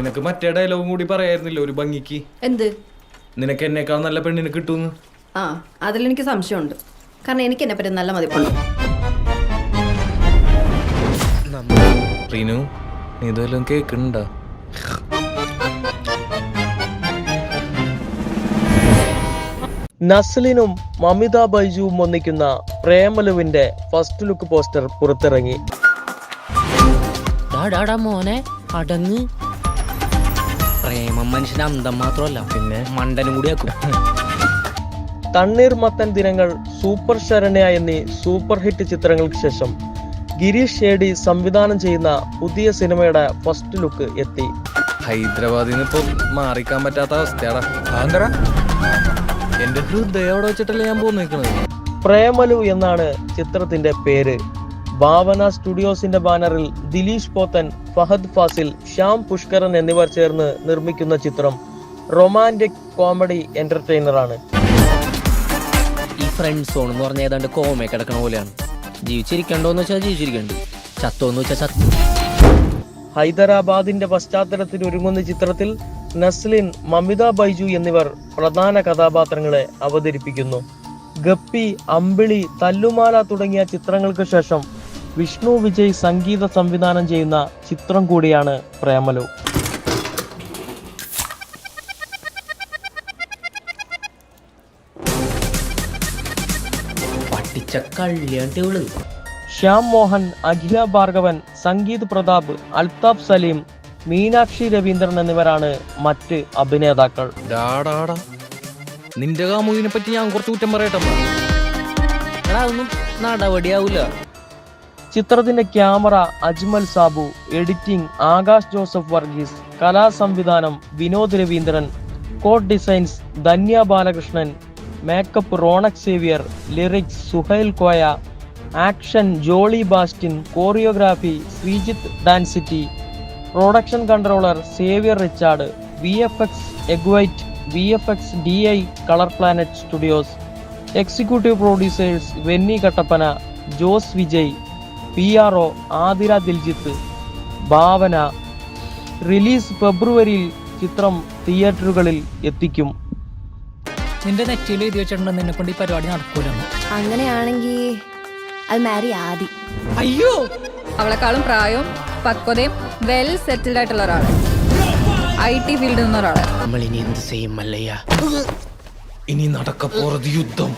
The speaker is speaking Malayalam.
നിനക്ക് മറ്റേ ഡയലോഗും കൂടി പറയായിരുന്നില്ല ഒരു ഭംഗിക്ക്? എന്ത്? നിനക്ക് എന്നേക്കാൾ നല്ല പെണ്ണിന് കിട്ടുമെന്ന് ആ അതിലെനിക്ക് സംശയമുണ്ട്. കാരണം എനിക്ക് എന്നെ പറ്റി നല്ല മതിപ്പുണ്ട്. റീനു നീ ഇതെല്ലാം കേൾക്കുന്നുണ്ടോ നസ്ലിനും മമിത ബൈജുവും ഒന്നിക്കുന്ന പ്രേമലുവിന്റെ ഫസ്റ്റ് ലുക്ക് പോസ്റ്റർ പുറത്തിറങ്ങി. മോനെ അടങ്ങ്. പ്രേമം മനുഷ്യന്റെ അന്തം മാത്രമല്ല പിന്നെ മണ്ടനും കൂടി ആക്കും. തണ്ണീർമത്തൻ ദിനങ്ങൾ സൂപ്പർ ശരണ്യ എന്നീ സൂപ്പർ ഹിറ്റ് ചിത്രങ്ങൾക്ക് ശേഷം ഗിരീഷ് ഷേഡി സംവിധാനം ചെയ്യുന്ന പുതിയ സിനിമയുടെ ഫസ്റ്റ് ലുക്ക് എത്തി. ഹൈദരാബാദിൽ നിന്ന് ഇപ്പം മാറിക്കാൻ പറ്റാത്ത അവസ്ഥയാടാ. എന്റെ ഹൃദയം അവിടെ വെച്ചിട്ടല്ലേ ഞാൻ പോയി നിൽക്കുന്നത് പ്രേമലു എന്നാണ് ചിത്രത്തിന്റെ പേര്. ഭാവന സ്റ്റുഡിയോസിന്റെ ബാനറിൽ ദിലീഷ് പോത്തൻ ഫഹദ് ഫാസിൽ ശ്യാം പുഷ്കരൻ എന്നിവർ ചേർന്ന് നിർമ്മിക്കുന്ന ചിത്രം റൊമാന്റിക് കോമഡി എന്റർടൈനറാണ്. ഈ ഫ്രണ്ട് സോൺ എന്ന് പറഞ്ഞ ഏതാണ്ട് കോമേ കിടക്കണ പോലെയാണ്. ജീവിച്ചിരിക്കണ്ടോന്ന് വെച്ചാൽ ജീവിച്ചിരിക്കണ്ട്. ചത്തോന്ന് വെച്ചാൽ ചത്തു. ഹൈദരാബാദിന്റെ പശ്ചാത്തലത്തിൽ ഒരുങ്ങുന്ന ചിത്രത്തിൽ നസ്ലിൻ മമിത ബൈജു എന്നിവർ പ്രധാന കഥാപാത്രങ്ങളെ അവതരിപ്പിക്കുന്നു. ഗപ്പി അമ്പിളി തല്ലുമാല തുടങ്ങിയ ചിത്രങ്ങൾക്ക് ശേഷം വിഷ്ണു വിജയ് സംഗീത സംവിധാനം ചെയ്യുന്ന ചിത്രം കൂടിയാണ് പ്രേമലു. ശ്യാം മോഹൻ അഖില ഭാർഗവൻ സംഗീത് പ്രതാപ് അൽതാഫ് സലീം മീനാക്ഷി രവീന്ദ്രൻ എന്നിവരാണ് മറ്റ് അഭിനേതാക്കൾ. നിന്റെ കാമുകിനെ പറ്റി ഞാൻ കുറച്ച് കുറ്റം പറയട്ടെ നടപടിയാവൂല. ചിത്രത്തിന്റെ ക്യാമറ അജ്മൽ സാബു എഡിറ്റിംഗ് ആകാശ് ജോസഫ് വർഗീസ് കലാസംവിധാനം Vinod Raveendran code designs Dhanya Balakrishnan makeup Ronak Xavier lyrics Suhail Koya action Jolly Bastin choreography Sreejith ഡാൻസിറ്റി production controller Xavier Richard V F X egg white V F X D I colour planet studios executive producers Venny Kattappana Jose Vijay P R O Athira Diljith. Bhavana release ഫെബ്രുവരിയിൽ ചിത്രം തിയേറ്ററുകളിൽ എത്തിക്കും. നിന്റെ നെറ്റിയിൽ എഴുതി വെച്ചിട്ടുണ്ട് നിന്നെ കൊണ്ട് ഈ പരിപാടി നടക്കൂലെന്ന്. അങ്ങനെയാണെങ്കിൽ അത് മാരി ആദി. അയ്യോ! അവളെക്കാളും പ്രായവും പക്വതയും വെൽ സെറ്റിൽഡ് ആയിട്ടുള്ള ഒരാൾ. ഐ ടി ഫീൽഡിൽ നിന്ന ഒരാൾ നമ്മൾ ഇനി എന്ത് ചെയ്യും മല്ലയ്യ? ഇനി നടക്ക പോറത് യുദ്ധം